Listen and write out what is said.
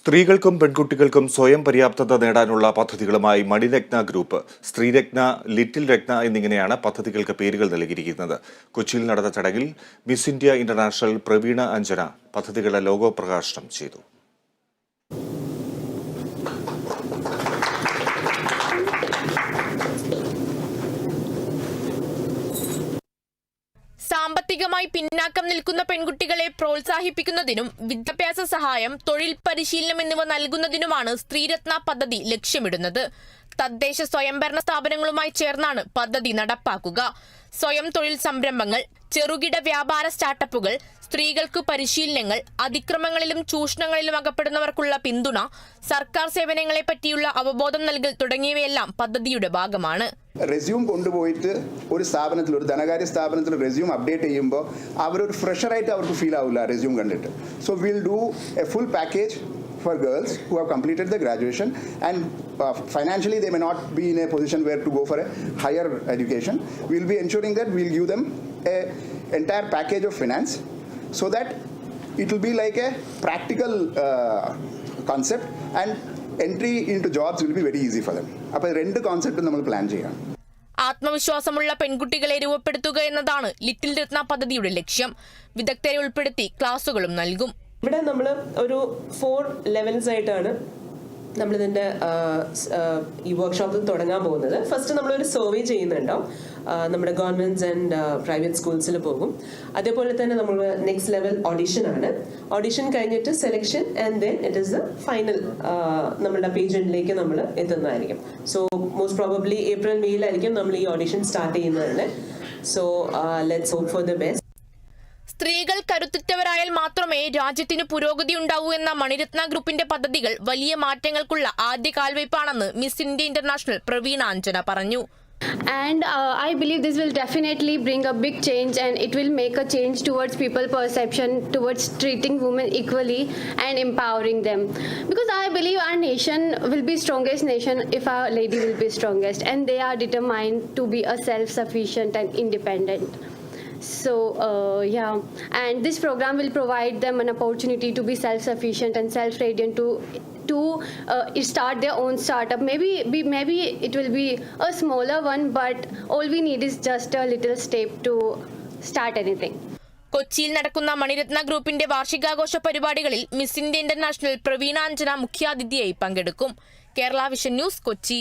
സ്ത്രീകൾക്കും പെൺകുട്ടികൾക്കും സ്വയം പര്യാപ്തത നേടാനുള്ള പദ്ധതികളുമായി മണിരത്ന ഗ്രൂപ്പ് സ്ത്രീരത്ന ലിറ്റിൽ രത്ന എന്നിങ്ങനെയാണ് പദ്ധതികൾക്ക് പേരുകൾ നൽകിയിരിക്കുന്നത്. കൊച്ചിയിൽ നടന്ന ചടങ്ങിൽ miss India international Praveena Anjana പദ്ധതികളുടെ ലോഗോ പ്രകാശനം ചെയ്തു. സാമ്പത്തികമായി പിന്നാക്കം നിൽക്കുന്ന പെൺകുട്ടികളെ പ്രോത്സാഹിപ്പിക്കുന്നതിനും വിദ്യാഭ്യാസ സഹായം തൊഴിൽ പരിശീലനം എന്നിവ നൽകുന്നതിനുമാണ് സ്ത്രീരത്ന പദ്ധതി ലക്ഷ്യമിടുന്നത്. തദ്ദേശ സ്വയംഭരണ സ്ഥാപനങ്ങളുമായി ചേർന്നാണ് പദ്ധതി നടപ്പാക്കുക. സ്വയം തൊഴിൽ സംരംഭങ്ങൾ ചെറുകിട വ്യാപാര സ്റ്റാർട്ടപ്പുകൾ സ്ത്രീകൾക്ക് പരിശീലനങ്ങൾ അതിക്രമങ്ങളിലും ചൂഷണങ്ങളിലും അകപ്പെടുന്നവർക്കുള്ള പിന്തുണ സർക്കാർ സേവനങ്ങളെ പറ്റിയുള്ള അവബോധം നൽകൽ തുടങ്ങിയവയെല്ലാം പദ്ധതിയുടെ ഭാഗമാണ്. റെസ്യൂം കൊണ്ടുപോയിട്ട് ഒരു സ്ഥാപനത്തിൽ ഒരു ധനകാര്യ സ്ഥാപനത്തിൽ റെസ്യൂം അപ്ഡേറ്റ് ചെയ്യുമ്പോൾ അവരൊരു ഫ്രഷറായിട്ട് അവർക്ക് ഫീൽ ആവില്ല റെസ്യൂം കണ്ടിട്ട്. So will do a full package for girls who have completed the graduation and uh, financially they may be in a position position to go for a higher education will be be ensuring will we'll give a a package of finance so that it will be like a practical uh, concept and entry into jobs will be very easy for them. അപ്പോൾ രണ്ട് concept നമ്മൾ plan ചെയ്യണം. ആത്മവിശ്വാസമുള്ള പെൺകുട്ടികളെ രൂപപ്പെടുത്തുക എന്നതാണ് little രത്ന പദ്ധതിയുടെ ലക്ഷ്യം. വിദഗ്ധരെ ഉൾപ്പെടുത്തി ക്ലാസുകളും നൽകും. ഇവിടെ നമ്മൾ ഒരു ഫോർ ലെവൽസ് ആയിട്ടാണ് നമ്മളിതിന്റെ ഈ വർക്ക്ഷോപ്പിൽ തുടങ്ങാൻ പോകുന്നത്. ഫസ്റ്റ് നമ്മളൊരു സർവേ ചെയ്യുന്നുണ്ടോ നമ്മുടെ ഗവൺമെന്റ്സ് ആൻഡ് പ്രൈവറ്റ് സ്കൂൾസിൽ പോകും. അതേപോലെ തന്നെ നമ്മൾ നെക്സ്റ്റ് ലെവൽ ഓഡിഷൻ ആണ്. ഓഡിഷൻ കഴിഞ്ഞിട്ട് selection and then it is the final നമ്മുടെ പേജന്റിലേക്ക് നമ്മൾ എത്തുന്നതായിരിക്കും. സോ മോസ്റ്റ് പ്രോബബ്ലി ഏപ്രിൽ മെയ്യിലായിരിക്കും നമ്മൾ ഈ ഓഡിഷൻ സ്റ്റാർട്ട് ചെയ്യുന്നത് so let's hope for the best സ്ത്രീകൾ കരുത്തുറ്റവരായാൽ മാത്രമേ രാജ്യത്തിന് പുരോഗതി ഉണ്ടാവൂ എന്ന മണിരത്ന ഗ്രൂപ്പിന്റെ പദ്ധതികൾ വലിയ മാറ്റങ്ങൾക്കുള്ള ആദ്യ കാൽവയ്പാണെന്ന് miss India international Praveena Anjana പറഞ്ഞു and uh, i believe this will definitely bring a big change and it will make a change towards people perception towards treating women equally and empowering them because i believe our nation will be strongest nation if our lady will be strongest and they are determined to be a self sufficient and independent so uh, yeah and this program will provide them an opportunity to be self-sufficient and self-radiant to to uh, start their own startup maybe be, maybe it will be a smaller one but all we need is just a little step to start anything കൊച്ചിയിൽ നടക്കുന്ന മണിരത്ന ഗ്രൂപ്പിന്റെ വാർഷികാഘോഷ പരിപാടികളിൽ miss India International പ്രവീണാഞ്ജന മുഖ്യാതിഥിയായി പങ്കെടുക്കും Kerala vision news Kochi